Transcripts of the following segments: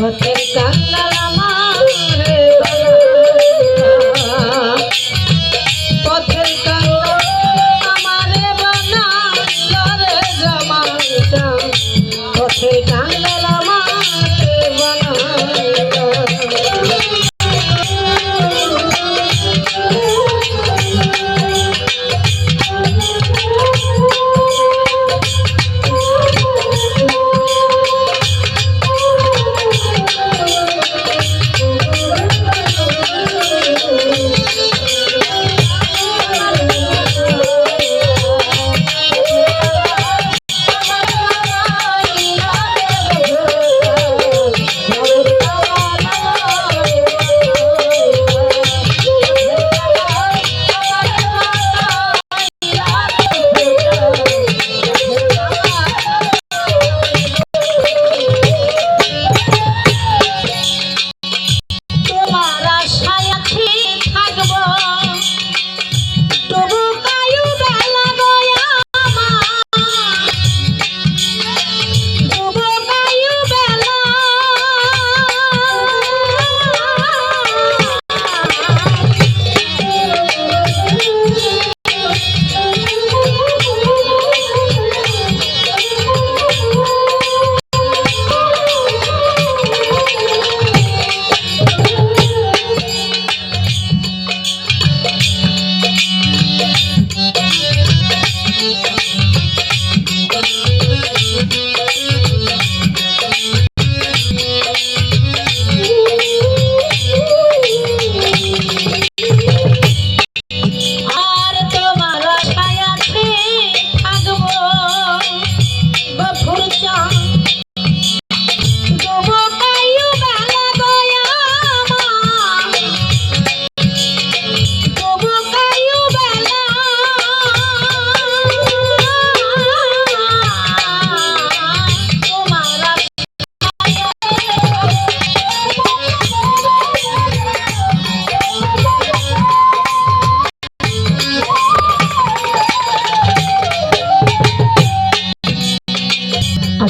no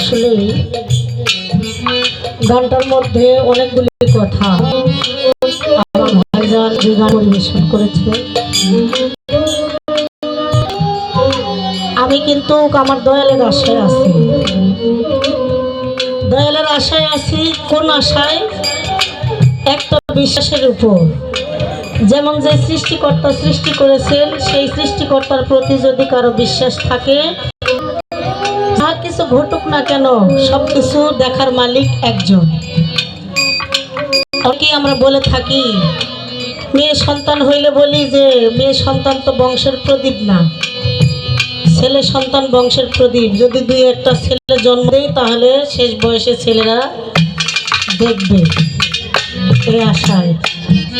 আসলে গানটার মধ্যে অনেকগুলি কথা আমার ভাইজান যে গান পরিবেশন করেছে। আমি কিন্তু আমার দয়ালের আশায় আছি। দয়ালের আশায় আছি কোন আশায়? একটা বিশ্বাসের উপর। যেমন যে সৃষ্টিকর্তা সৃষ্টি করেছেন, সেই সৃষ্টিকর্তার প্রতি যদি কারও বিশ্বাস থাকে কিছু ঘটুক না কেন সব কিছু দেখার মালিক একজন। কি আমরা বলে থাকি, মেয়ে সন্তান হইলে বলি যে, মেয়ে সন্তান তো বংশের প্রদীপ না। ছেলে সন্তান বংশের প্রদীপ। যদি দুই একটা ছেলে জন্ম দেয়, তাহলে শেষ বয়সে ছেলেরা দেখবে। এই আশায়।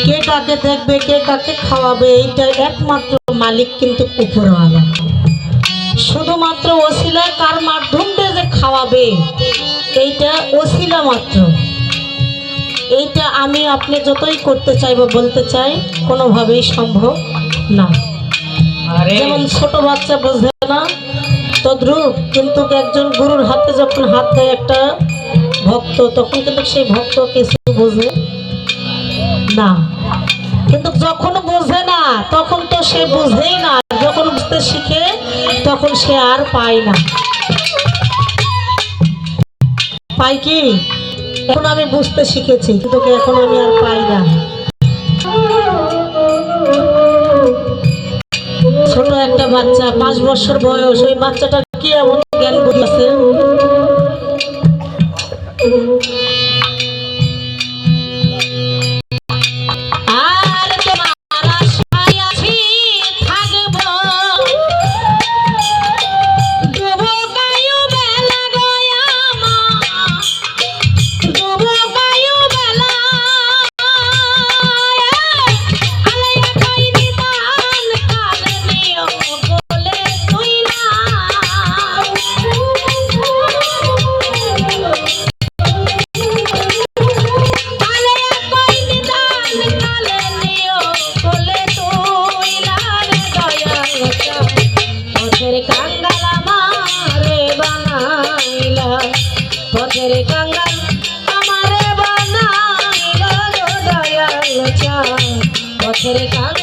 কে কাকে দেখবে, কে কাকে খাওয়াবে, এইটা একমাত্র মালিক কিন্তু উপরওয়ালা। শুধুমাত্র ওসিলা কার যে খাওয়াবে। এইটা ওসিলা মাত্র। এইটা আমি আপনি যতই করতে চাই বা বলতে চাই কোনোভাবেই সম্ভব না। যেমন ছোট বাচ্চা বোঝে না তদ্রূপ কিন্তু একজন গুরুর হাতে যখন হাত দেয় একটা ভক্ত তখন কিন্তু সেই ভক্ত কিছু বোঝে না। কিন্তু যখন বোঝে না তখন তো সে বুঝেই না। যখন বুঝতে শিখে তখন সে আর পায় না। পাই কি? এখন আমি বুঝতে শিখেছি তোকে এখন আমি আর পাই না। ছোট একটা বাচ্চা, পাঁচ বছর বয়স, ওই বাচ্চাটা কি এমন জ্ঞান আছে? আমারে বানাইলা